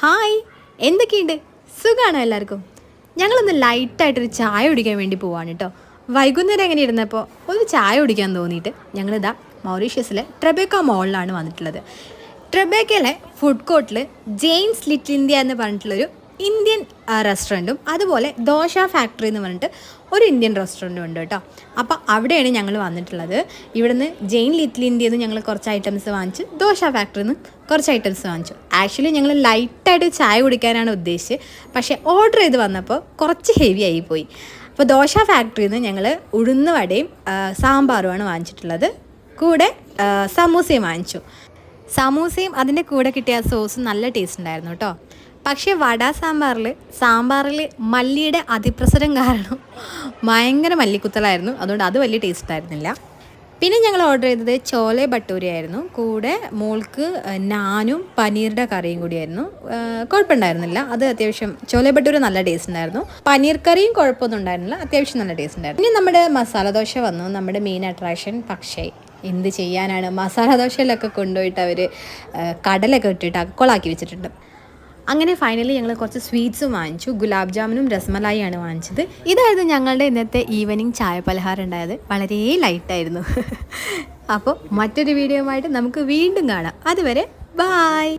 Hi എന്തൊക്കെയുണ്ട്? സുഖമാണോ എല്ലാവർക്കും? ഞങ്ങളൊന്ന് ലൈറ്റായിട്ടൊരു ചായ കുടിക്കാൻ വേണ്ടി പോവാണ് കേട്ടോ വൈകുന്നേരം എങ്ങനെ ഇരുന്നപ്പോൾ ഒന്ന് ചായ കുടിക്കാൻ തോന്നിയിട്ട് ഞങ്ങളിതാ മൗറീഷ്യസിലെ ട്രെബേക്ക മോളിലാണ് വന്നിട്ടുള്ളത്. ട്രെബേക്കയിലെ ഫുഡ് കോർട്ടിൽ ജെയിൻസ് ലിറ്റിൽ ഇന്ത്യ എന്ന് പറഞ്ഞിട്ടുള്ളൊരു ഇന്ത്യൻ റെസ്റ്റോറന്റും അതുപോലെ ദോശ ഫാക്ടറി എന്ന് പറഞ്ഞിട്ട് ഒരു ഇന്ത്യൻ റെസ്റ്റോറന്റും ഉണ്ട് കേട്ടോ. അപ്പോൾ അവിടെയാണ് ഞങ്ങൾ വന്നിട്ടുള്ളത്. ഇവിടുന്ന് ജെയിൻ ലിറ്റിൽ ഇന്ത്യയിൽ നിന്ന് ഞങ്ങൾ കുറച്ച് ഐറ്റംസ് വാങ്ങിച്ചു. ദോശ ഫാക്ടറിയിൽ നിന്ന് കുറച്ച് ഐറ്റംസ് വാങ്ങിച്ചു. ആക്ച്വലി ഞങ്ങൾ ലൈറ്റായിട്ട് ചായ കുടിക്കാനാണ് ഉദ്ദേശിച്ചത്. പക്ഷേ ഓർഡർ ചെയ്ത് വന്നപ്പോൾ കുറച്ച് ഹെവി ആയി പോയി. അപ്പോൾ ദോശ ഫാക്ടറിയിൽ നിന്ന് ഞങ്ങൾ ഉഴുന്ന് വടയും സാമ്പാറുമാണ് വാങ്ങിച്ചിട്ടുള്ളത്. കൂടെ സമൂസയും വാങ്ങിച്ചു. സമൂസയും അതിന്റെ കൂടെ കിട്ടിയ സോസും നല്ല ടേസ്റ്റ് ഉണ്ടായിരുന്നു കേട്ടോ. പക്ഷേ വട സാമ്പാറിൽ സാമ്പാറിൽ മല്ലിയുടെ അതിപ്രസരം കാരണം ഭയങ്കര മല്ലിക്കുത്തലായിരുന്നു. അതുകൊണ്ട് അത് വലിയ ടേസ്റ്റ് ആയിരുന്നില്ല. പിന്നെ ഞങ്ങൾ ഓർഡർ ചെയ്തത് ചോലെ ഭട്ടൂരി ആയിരുന്നു. കൂടെ മോൾക്ക് നാനും പനീറിന്റെ കറിയും കൂടിയായിരുന്നു കുഴപ്പമുണ്ടായിരുന്നില്ല അത് അത്യാവശ്യം ചോലെ ഭട്ടൂരി നല്ല ടേസ്റ്റ് ഉണ്ടായിരുന്നു. പനീർ കറിയും കുഴപ്പമൊന്നും ഉണ്ടായിരുന്നില്ല. അത്യാവശ്യം നല്ല ടേസ്റ്റ് ഉണ്ടായിരുന്നു. ഇനി നമ്മുടെ മസാല ദോശ വന്നു. നമ്മുടെ മെയിൻ അട്രാക്ഷൻ പക്ഷേ. എന്ത് ചെയ്യാനാണ്? മസാല ദോശയിലൊക്കെ കൊണ്ടുപോയിട്ട് അവർ കടലൊക്കെ ഇട്ടിട്ട് അക്കോളാക്കി വെച്ചിട്ടുണ്ട്. അങ്ങനെ ഫൈനലി ഞങ്ങൾ കുറച്ച് സ്വീറ്റ്സും വാങ്ങിച്ചു. ഗുലാബ് ജാമുനും രസ്മലായിയാണ് വാങ്ങിച്ചത്. ഇതായിരുന്നു ഞങ്ങളുടെ ഇന്നത്തെ ഈവനിങ് ചായ പലഹാരം ഉണ്ടായത്. വളരെ ലൈറ്റായിരുന്നു അപ്പോൾ മറ്റൊരു വീഡിയോ ആയിട്ട് നമുക്ക് വീണ്ടും കാണാം. അതുവരെ ബായ്